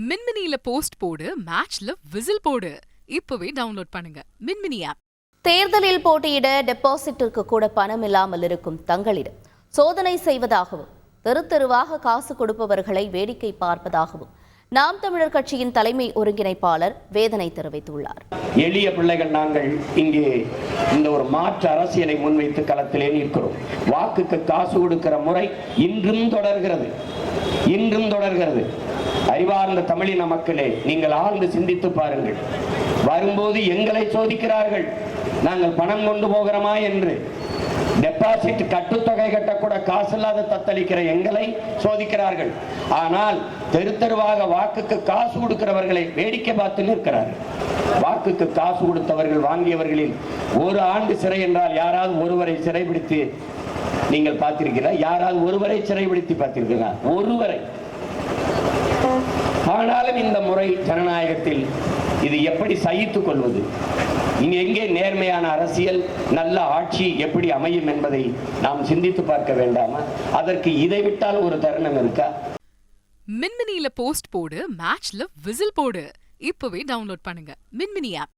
மின்மினியில post போடு மேட்ச்ல whistle போடு. இப்பவே டவுன்லோட் பண்ணுங்க. மின்மினி ஆப். தேர்தலில் போட்டியிட டெபாசிட்டிற்கு கூட பணம் இல்லாமல் இருக்கும் தங்களிடம். சோதனை செய்வதாகவும் தெரு தெருவாக காசு கொடுப்பவர்களை வேடிக்கை பார்ப்பதாகவும் நாம் தமிழர் கட்சியின் தலைமை ஒருங்கிணைப்பாளர் வேதனை தெரிவித்துள்ளார். எளிய பிள்ளைகள் நாங்கள் இங்கே இந்த ஒரு மாற்று அரசியலை முன்வைத்து களத்திலே நிற்கிறோம். வாக்குக்கு காசு கொடுக்கிற முறை இன்றும் தொடர்கிறது. இன்றும் தொடர்கிறது. அறிவார்ந்த தமிழின மக்களே நீங்கள் ஆழ்ந்து சிந்தித்து பாருங்கள். வரும்போது எங்களை சோதிக்கிறார்கள். நாங்கள் பணம் கொண்டு போகிறோமா என்று. டெபாசிட் கட்டுத்தொகை கட்டக்கூட கூட காசில்லாத தத்தளிக்கிற எங்களை சோதிக்கிறார்கள். ஆனால் தெரு தெருவாக வாக்குக்கு காசு கொடுக்கிறவர்களை வேடிக்கை பார்த்து நிற்கிறார்கள். வாக்குக்கு காசு கொடுத்தவர்கள் வாங்கியவர்களில் ஒரு ஆண்டு சிறை என்றால் யாராவது ஒருவரை சிறைபிடித்து நீங்கள் பார்த்திருக்கிறீர்களா? யாராவது ஒருவரை சிறைபிடித்து பார்த்தீர்களா ஒருவரை. ஆனாலும் இந்த முறை ஜனநாயகத்தில் இது எப்படி சகித்துக் கொள்வது? இங்கு எங்கே நேர்மையான அரசியல் நல்ல ஆட்சி எப்படி அமையும் என்பதை நாம் சிந்தித்து பார்க்க வேண்டாமா? அதற்கு இதை விட்டால் ஒரு தருணம் இருக்கா? மின்மினியில போஸ்ட் போடு மேட்ச்ல விசில் போடு. இப்பவே டவுன்லோட் பண்ணுங்க. மின்மினி ஆப்